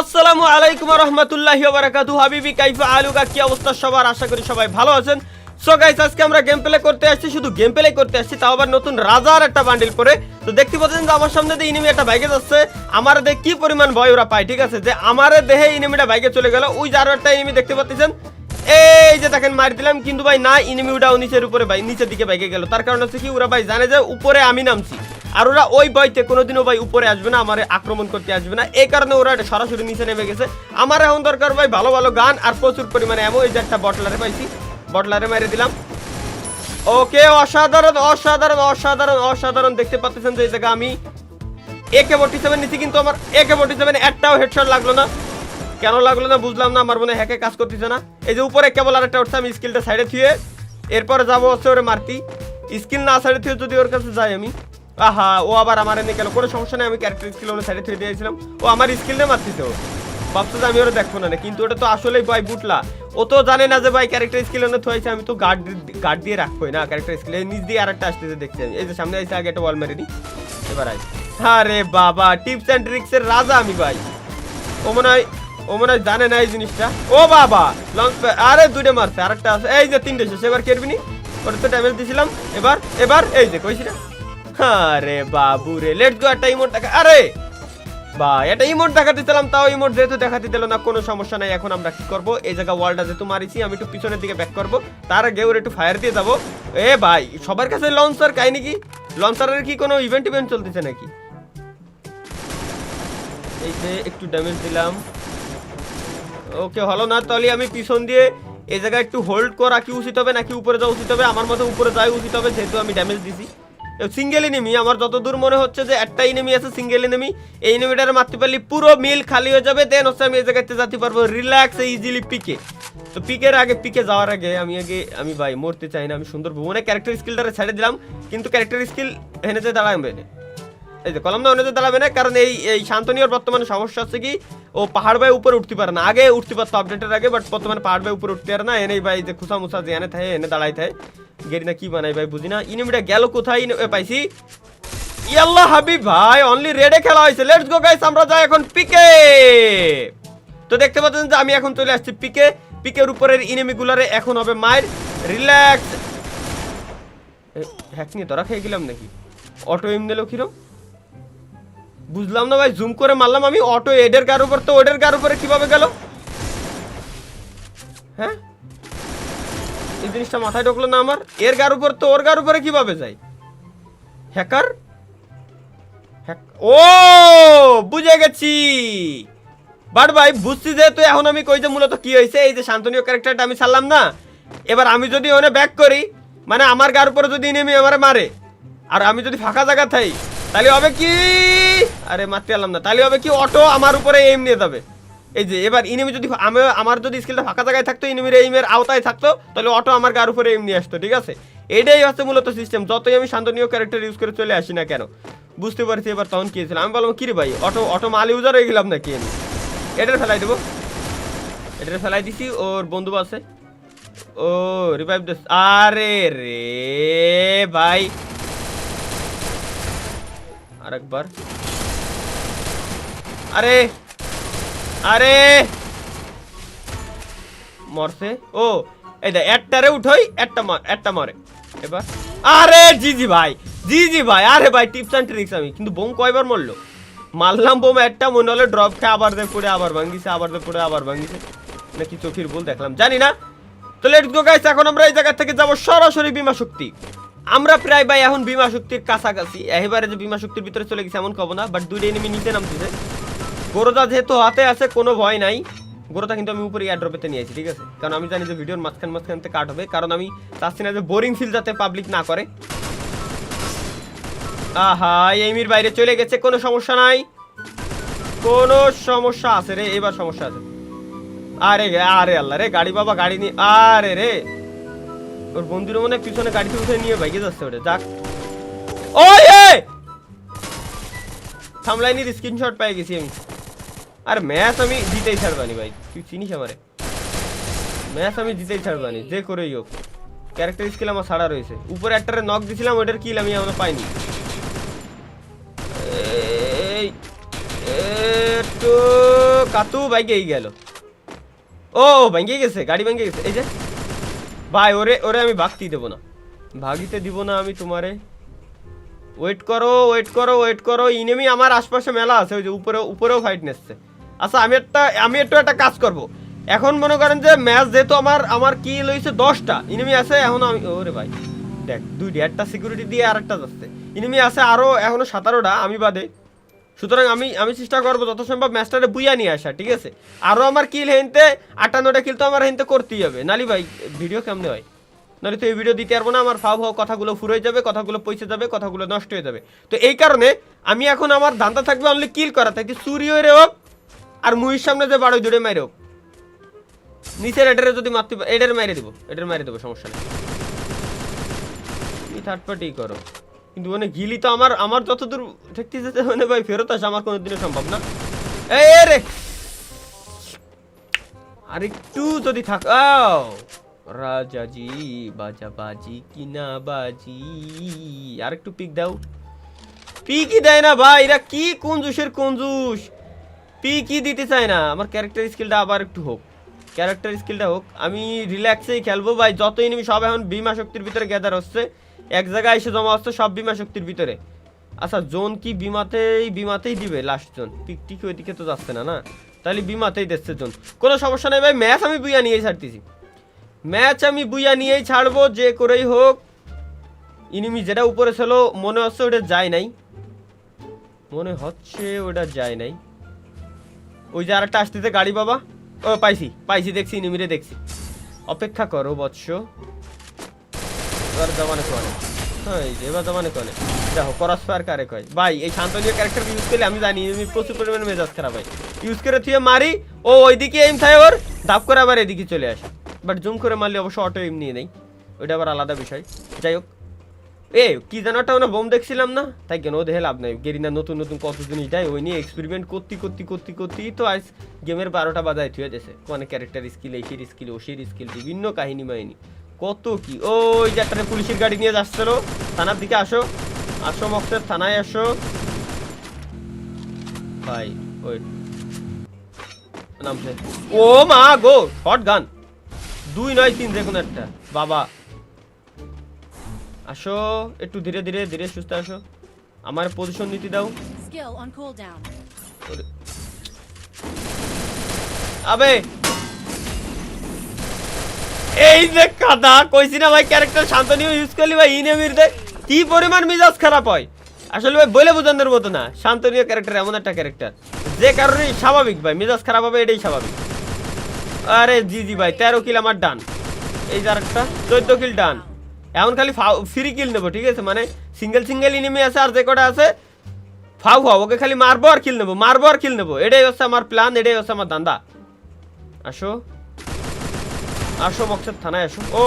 আসসালামু আলাইকুম রহমতুল্লাহি হাবিবি, কাইফা আলুকা কি অবস্থা? সবার আশা করি সবাই ভালো আছেন। সো গাইস আজকে আমরা গেম প্লে করতে আসছি, শুধু গেম প্লে করতে আসছি, তাও আবার নতুন রাজার একটা বান্ডিল পরে তো দেখতে পাচ্ছেন যে আমার সামনে দিয়ে ইনিমি একটা বাইকে যাচ্ছে, আমার দেখ কি পরিমাণ ভয় ওরা পায়, ঠিক আছে? যে আমার দেহে ইনিমিটা বাইকে চলে গেল, ওই যে আরও একটা ইনিমি দেখতে পাচ্ছেন। এই যে দেখেন, মার দিলাম, কিন্তু ভাই না ইনিমি উঠাও নিচের উপরে, ভাই, নিচের দিকে বাইকে গেল। তার কারণ হচ্ছে কি, ওরা ভাই জানে যে উপরে আমি নামছি। আর ওরা ওই বইতে কোনোদিনও ভাই উপরে আসবে না, আমার আক্রমণ করতে আসবে না। এই কারণে ওরা এটা সরাসরি নিচে নেমে গেছে। আমার এখন দরকার ভাই ভালো ভালো গান আর প্রচুর পরিমাণে এমন এই যে একটা বটলারে পাইছি। বটলারে মেরে দিলাম। ওকে, অসাধারণ অসাধারণ অসাধারণ অসাধারণ। দেখতে পাচ্ছেন যে এই জায়গা আমি একে ফোর্টি সেভেন নিচ্ছি কিন্তু আমার একে ফোর্টি সেভেন একটাও হেডশট লাগল না। কেন লাগল না বুঝলাম না, আমার মনে হয় হ্যাকে কাজ করতেছে না। এই যে উপরে কেবল আরেকটা উঠছে, আমি স্কিলটা সাইডে থুয়ে এরপরে যাব হচ্ছে ওরে মারতি। স্কিল না সাইডে থুয়ে যদি ওর কাছে যাই আমি। আহা, ও আবার আমার এনে গেল। কোনো সমস্যা নেই, আমি ক্যারেক্টার স্কিল ওর সাইডে থুয়ে দিয়েছিলাম ও আমার স্কিলটা মারতেছে ও। ভাবছ যে আমি ওরা দেখব না কিন্তু ওটা তো আসলেই ভাই বুটলা। ও তো জানে না যে ভাই ক্যারেক্টার স্কিল ওনে থুয়েছে আমি তো গার্ড গার্ড দিয়ে রাখবোই না ক্যারেক্টার স্কিল নিচ দিয়ে আরেকটা আসতেছে দেখছি আমি। এই যে সামনে আসছে আগে একটা ওয়াল মেরে দিই। এবার আই আরে বাবা টিপস অ্যান্ড ট্রিক্সের রাজা আমি ভাই। ও মনে হয়, ও মনে হয় জানে না এই জিনিসটা। ও বাবা লঞ্চ আরে দুইটা মারছে, আরেকটা আছে। এই যে তিনটে শেষ, এবার কেটবি নি? ওটা তো ড্যামেজ দিছিলাম। এবার এবার, এই যে কইছি না আরে বাবু রে লেটস গো একটা ইমোট দেখা আরে! বা এটা ইমোট দেখাতে দিলাম তাও ইমোট যেহেতু দেখাতে দিল না, কোনো সমস্যা নাই, এখন আমরা কি করব? এই জায়গা ওয়ালটা যেহেতু মারিছি আমি একটু পিছনের দিকে ব্যাক করব, তার আগে ওর একটু ফায়ার দিয়ে যাব। এ ভাই, সবার কাছে লঞ্চার কাহিনী কি লঞ্চারের কি কোনো ইভেন্ট ইভেন্ট চলতেছে নাকি? এই যে একটু ড্যামেজ দিলাম। ওকে, হলো না, তাহলে আমি পিছন দিয়ে এই জায়গায় একটু হোল্ড করা কি উচিত হবে, নাকি উপরে যাওয়া উচিত হবে? আমার মতে উপরে যাওয়া উচিত হবে, যেহেতু আমি ড্যামেজ দিছি। সিঙ্গেল এনিমি আমার যতদূর মনে হচ্ছে যে একটা এনিমি আছে সিঙ্গেল এনিমি এই এনিমিটার মারতে পারলে পুরো মিল খালি হয়ে যাবে দেন হচ্ছে আমি এই জায়গাতে যেতে পারব রিল্যাক্স ইজিলি পিকে তো পিকের আগে পিকে যাওয়ার আগে, আমি আগে, আমি ভাই, মরতে চাই না, আমি সুন্দর ভুবনে ক্যারেক্টার স্কিলটা ছেড়ে দিলাম, কিন্তু ক্যারেক্টার স্কিল হেনেতে দাঁড়াবে এই যে, কলম না অন্য দাঁড়াবে না, কারণ এই এই শান্তনীয়র বর্তমানে সমস্যা হচ্ছে কি, ও পাহাড় বাই উপরে উঠতে পারে না। আগে উঠতে পারতো আপডেটের আগে বাট বর্তমানে পাহাড় বাই উপরে উঠতে পারে না। এনেই ভাই যে খুসা মুসা যে এনে থাকে এনে দাঁড়াই থাকে গেরি না কি বানাই ভাই, বুঝি না। ইনিমিটা গেল কোথায়? পাইছি। ইয়াল্লাহ হাবিব ভাই অনলি রেডে খেলা হয়েছে। লেটস গো গাইস আমরা যাই এখন পিকে তো দেখতে পাচ্ছেন যে আমি এখন চলে আসছি পিকে পিকের উপরের ইনিমি গুলারে এখন হবে মায়ের। রিল্যাক্স হ্যাক নিয়ে তোরা খেয়ে গেলাম নাকি? অটো এম দিল কিরম? বুঝলাম না ভাই জুম করে মারলাম আমি। অটো এডের গার উপর, তো ওডের গার উপরে কীভাবে গেল? হ্যাঁ? এই জিনিসটা মাথায় ঢুকলো না আমার। এর গার উপর, তো ওর গার উপরে কীভাবে যায়? হ্যাকার? ও, বুঝে গেছি। বাট ভাই, বুঝছি যেহেতু এখন আমি কই যে মূলত কি হয়েছে, এই যে শান্তনীয় ক্যারেক্টারটা আমি ছাড়লাম না। এবার আমি যদি ওনে ব্যাক করি মানে আমার গার উপরে যদি নেমে আমারে মারে, আর আমি যদি ফাঁকা জায়গা থাই, তাহলে হবে কি? আরে, মারতে পারলাম না। তাহলে হবে কি, অটো আমার উপরে এম নিয়ে যাবে। এই যে, এবার ইনিমি যদি আমি আমার যদি স্কিলটা ফাঁকা জায়গায় থাকতো ইনিমির এইমের আওতায় থাকতো, তাহলে অটো আমার গার উপরে এম নিয়ে আসতো, ঠিক আছে? এটাই হচ্ছে মূলত সিস্টেম যতই আমি শান্তনীয় ক্যারেক্টার ইউজ করে চলে আসি না কেন, বুঝতে পারছি এবার তখন কি ছিল আমি বললাম কি রে ভাই, অটো অটো মাল ইউজার হয়ে গেলাম নাকি আমি? এটার ফেলাই দেবো। এটার ফেলাই দিছি, ওর বন্ধু আছে। ও রিভাইভ দিস আরে রে ভাই। আরেকবার। আরে আরে। মরছে। ও, এই দেখ একটারে উঠোই একটা মার, একটা মরে। এবার, আরে জি জি ভাই জি জি ভাই, আরে ভাই, টিপস অ্যান্ড ট্রিক্স আমি, কিন্তু বোম কয়বার মরলো? মারলাম বোম, একটা মনে হলো ড্রপ খেয়ে আবার দেখ পড়ে, আবার ভাঙ্গিছে, আবার দেখ পড়ে, আবার ভাঙ্গিছে। নাকি চোখের ভুল দেখলাম, জানি না। তো লেটস গো গাইস এখন আমরা এই জায়গা থেকে যাব সরাসরি বিমা শক্তি। আমরা প্রায় ভাই এখন বিমা শক্তির কাছাকাছি। এবারে যে বিমা শক্তির ভিতরে চলে গেছে, এমন কব না বাট দুইটা এনিমি নিচে নামতেছে। গোরদা যেহেতু হাতে আছে, কোনো ভয় নাই। গোরদা কিন্তু আমি উপরে এয়ারড্রপেতে নিয়েছি, ঠিক আছে? কারণ আমি জানি যে ভিডিওর মাঝখান মাঝখান থেকে কাট হবে। কারণ আমি চাচ্ছি না যে বোরিং ফিল যাতে পাবলিক না করে। আহা এইমির বাইরে চলে গেছে, কোনো সমস্যা নাই। কোনো সমস্যা আছে রে, এবার সমস্যা আছে। আরে আরে আল্লাহ রে, গাড়ি বাবা, গাড়ি নিয়ে আরে রে। ওর বন্ধুর মনে পিছনে গাড়িতে উঠে নিয়ে বাইকে যাচ্ছে ওটা, যাক। ওই, এই! সামলাইনির স্ক্রিনশট পেয়ে গেছি আমি। আর ম্যাচ আমি জিতেই ছাড়বানি ভাই, তুই চিনিস আমারে। ম্যাচ আমি জিতেই ছাড়বানি, যে করেই হোক। ক্যারেক্টার স্কিল আমার ছাড়া রয়েছে। উপরে একটারে নক দিছিলাম, ওইটার কিল আমি এখনও পাইনি। একটু কাতু বাইকেই গেল। ও ভেঙে গেছে, গাড়ি ভেঙে গেছে। এই যে, ভাই, ওরে ওরে আমি ভাগতেই দেবো না। ভাগিতে দিব না আমি তোমারে। ওয়েট করো ওয়েট করো ওয়েট করো। ইনেমি আমার আশপাশে মেলা আছে, ওই যে উপরে উপরেও ফাইট নেসছে আচ্ছা আমি একটা, আমি একটু একটা কাজ করব। এখন মনে করেন যে ম্যাচ যেহেতু আমার আমার কি লইছে দশটা ইনিমি আছে, এখন আমি, ওরে ভাই, দেখ দুইটা একটা সিকিউরিটি দিয়ে আর একটা যাচ্ছে। ইনিমি আছে আরও এখনও সতেরোটা, আমি বাদে। সুতরাং আমি আমি চেষ্টা করব যত সম্ভব ম্যাচটারে বুইয়া নিয়ে আসা ঠিক আছে? আরও আমার কিল হেনতে, আটান্নটা কিল তো আমার হেনতে করতেই হবে। নালি ভাই ভিডিও কেমনে হয়? নাহলে তো এই ভিডিও দিতে পারব না, আমার ফাও ফাও কথাগুলো ফুরে যাবে, কথাগুলো পয়সা যাবে, কথাগুলো নষ্ট হয়ে যাবে। তো এই কারণে আমি এখন আমার ধান্দা থাকবে অনলি কিল করা থাকি চুরি হয়ে হোক আর মুহির সামনে যে বাড়ি দূরে মাইরে, নিচের এটারে যদি মারতে এটারে মাইরে দিব, এটারে মাইরে দেবো, সমস্যা নেই। থার্ড পার্টি করো। কিন্তু মানে গিলি তো আমার আমার যতদূর ঠেকতে যেতে মানে ভাই ফেরত আসা আমার কোনোদিনও সম্ভব না। এ রে! আর একটু যদি থাক রাজাজি বাজা বাজি, কিনা বাজি। আর একটু পিক দাও পিকই দেয় না ভাই, এরা কি কঞ্জুসের পিকই দিতে চায় না। আমার ক্যারেক্টার স্কিলটা আবার একটু হোক। ক্যারেক্টার স্কিলটা হোক। আমি রিল্যাক্সেই খেলব ভাই। যত এনিমি সব এখন বিমা শক্তির ভিতরে গ্যাদার হচ্ছে। এক জায়গায় এসে জমা হচ্ছে সব বিমা শক্তির ভিতরে। আচ্ছা জোন কি বিমাতেই বিমাতেই দিবে লাস্ট জোন? পিক টিক ওইদিকে তো যাচ্ছে না না? তাহলে বিমাতেই দিচ্ছে জোন। কোনো সমস্যা নেই ভাই। ম্যাচ আমি বুইয়া নিয়েই ছাড়তেছি। ম্যাচ আমি বুইয়া নিয়েই ছাড়বো, যে করেই হোক। ইনিমি যেটা উপরে ছিল, মনে হচ্ছে ওটা যায় নাই। মনে হচ্ছে ওটা যায় নাই। ওই যে আরেকটা আসতেছে, গাড়ি বাবা। ও, পাইছি পাইছি, দেখছি, নিমিরে দেখছি। অপেক্ষা করো, বৎস। এবার কোয়ানে হ্যাঁ এবার এই ইউজ করলে আমি জানি প্রচুর পরিমাণে মেজাজ খারাপ হয়। ইউজ করে মারি, ও, ওইদিকে এম ওর করে আবার এদিকে চলে আসে। বাট জুম করে মারলে অবশ্য অটো ওইটা আবার আলাদা বিষয়। যাই হোক। এ, কি যেন একটা মানে বোম দেখছিলাম না? তাই কেন ও লাভ নাই? গেরিনা নতুন নতুন কত জিনিস দেয়, ওই নিয়ে এক্সপেরিমেন্ট করতে করতে করতে, করতেই তো আজ গেমের বারোটা বাজায় থুয়ে দিয়েছে। কোনে ক্যারেক্টার স্কিল এই স্কিল ও স্কিল বিভিন্ন কাহিনী মাহিনী কত কি? ওই যে একটা পুলিশের গাড়ি নিয়ে যাচ্ছিল। থানার দিকে আসো। আসো মক্সের থানায় আসো। ভাই, ওই। নামছে। ও মা গো শর্ট গান দুই নয় তিন যে কোনো একটা। বাবা। আসো একটু ধীরে ধীরে ধীরে সুস্থ আসো। আমার পজিশন নিতে দাও। আবে! এই যে কাদা কইছি না ভাই ক্যারেক্টার শান্তনীয় ইউজ করলি ভাই ইনেমির দে। কি পরিমাণ মিজাজ খারাপ হয়? আসলে ভাই বলে বোঝানোর মতো না। শান্তনীয় ক্যারেক্টার এমন একটা ক্যারেক্টার যে কারণে স্বাভাবিক ভাই মিজাজ খারাপ হবে এটাই স্বাভাবিক। আরে জি জি ভাই তেরো কিল আমার ডান এই যে আরেকটা চোদ্দ কিল ডান এখন খালি ফাউ ফ্রি কিল নেব, ঠিক আছে? মানে সিঙ্গেল সিঙ্গেল ইনিমি আছে আর যে কটা আছে, ফাউ ফাউ, ওকে খালি মারবো আর কিল নেব, মারবো আর কিল নেব। এটাই হচ্ছে আমার প্ল্যান এটাই হচ্ছে আমার দান্দা আসো। আসো মকসদ থানায় আসো। ও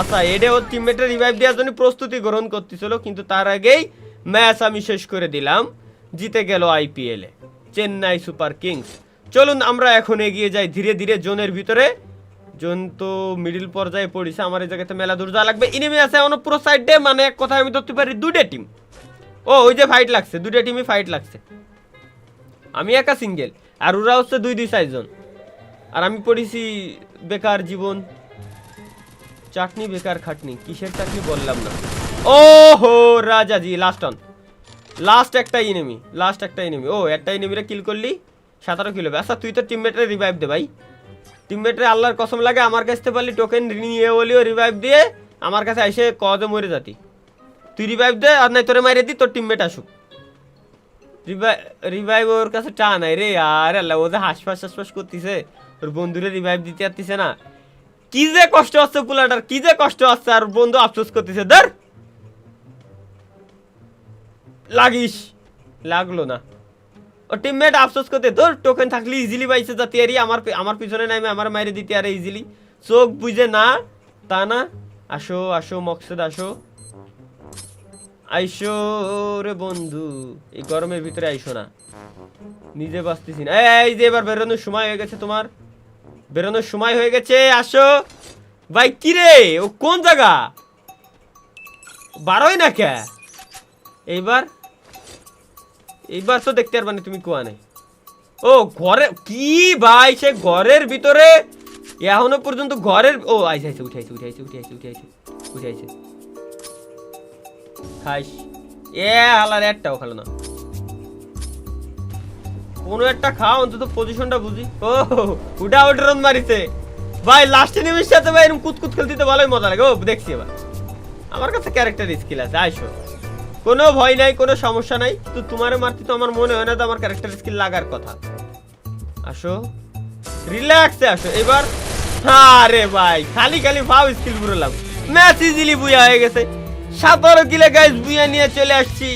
আচ্ছা এটা ওর টিমমেটের রিভাইভ দেওয়ার জন্য প্রস্তুতি গ্রহণ করতেছিল, কিন্তু তার আগেই ম্যাচ আমি শেষ করে দিলাম। জিতে গেল আইপিএলে চেন্নাই সুপার কিংস। চলুন, আমরা এখন এগিয়ে যাই ধীরে ধীরে জোনের ভিতরে। জোন তো মিডিল পর্যায়ে পড়েছে, আমার এই জায়গাতে মেলা দূর যাওয়া লাগবে। ইনিমি আছে এমন পুরো সাইডে মানে এক কথায় আমি ধরতে পারি, দুইটা টিম ও, ওই যে ফাইট লাগছে, দুইটা টিমই ফাইট লাগছে। আমি একা সিঙ্গেল আর ওরা হচ্ছে দুই দুই চারজন আর আমি পড়েছি বেকার জীবন। চাটনি, বেকার খাটনি, কিসের চাটনি বললাম না। ও হো রাজাজি লাস্ট অন লাস্ট একটা ইনিমি লাস্ট একটা ইনিমি ও, একটা ইনিমিরা কিল করলি, সতেরো কিলো আচ্ছা তুই তো টিমমেটের রিভাইভ দে ভাই। টিমমেটের আল্লাহর কসম লাগে আমার কাছ থেকে পারলি টোকেন নিয়ে বলিও রিভাইভ দিয়ে আমার কাছে এসে কজে মরে যাতি। তুই রিভাইভ দে, আর নাই তোরে মাইরে দি, তোর টিমমেট আসুক। রিভাই রিভাইভ ওর কাছে টা নাই রে আর আল্লাহ, ও যে হাসপাস হাসপাস করতেছে, ওর বন্ধুরে রিভাইভ দিতে পারতেছে না। কি যে কষ্ট হচ্ছে পুলাটার, কি যে কষ্ট হচ্ছে, আর বন্ধু আফসোস করতেছে, ধর। লাগিস। লাগল না। ও টিমমেট আফসোস করতে তোর টোকেন থাকলে ইজিলি পাইছে যাতে আরই আমার আমার পিছনে নামে আমার মাইরে দিতে আরে ইজিলি চোখ বুঝে না তা না আসো আসো মকসদ আসো আইসো রে বন্ধু এই গরমের ভিতরে আইসো না নিজে বাঁচতেছি না এই যে এবার বেরোনোর সময় হয়ে গেছে তোমার বেরোনোর সময় হয়ে গেছে আসো ভাই কি রে ও কোন জায়গা বারোই না কে এইবার এইবার তো দেখতে পারবা না তুমি কোয়া নেই। ও, ঘরে, কি ভাই, সে ঘরের ভিতরে? এখনও পর্যন্ত ঘরের, ও আইসে আইসে উঠে আইসে উঠে আইসে উঠে আইসে উঠে আইসে উঠে আইসে খাইস এ হালার একটাও খেলো না। কোনো একটা খাও, অন্তত পজিশনটা বুঝি। ও উঠা উঠে রন মারিছে। ভাই লাস্টে নিমিশ সাথে ভাই এরকম কুতকুত খেলতে তো ভালোই মজা লাগে। ও, দেখছি এবার। আমার কাছে ক্যারেক্টার স্কিল আছে আইসো কোনো ভয় নাই, কোনো সমস্যা নাই। তো তোমার মারতে তো আমার মনে হয় না তো আমার ক্যারেক্টার স্কিল লাগার কথা। আসো। রিল্যাক্সে আসো। এবার আরে ভাই, খালি খালি ভাব স্কিল বুড়লাম ম্যাচ ইজিলি বুয়া হয়ে গেছে। সতেরো কিলে গাইজ বুয়া নিয়ে চলে আসছি।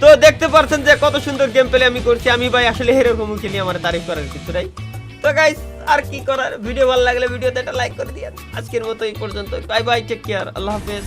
তো দেখতে পারছেন যে কত সুন্দর গেম প্লে আমি করছি। আমি ভাই আসলে এরকম খেলি আমার তারিফ করার কিছু নাই। তো গাইজ আর কি করার? ভিডিও ভালো লাগলে ভিডিওতে একটা লাইক করে দিয়ে আজকের মতো এই পর্যন্ত বাই বাই টেক কেয়ার আল্লাহ হাফেজ।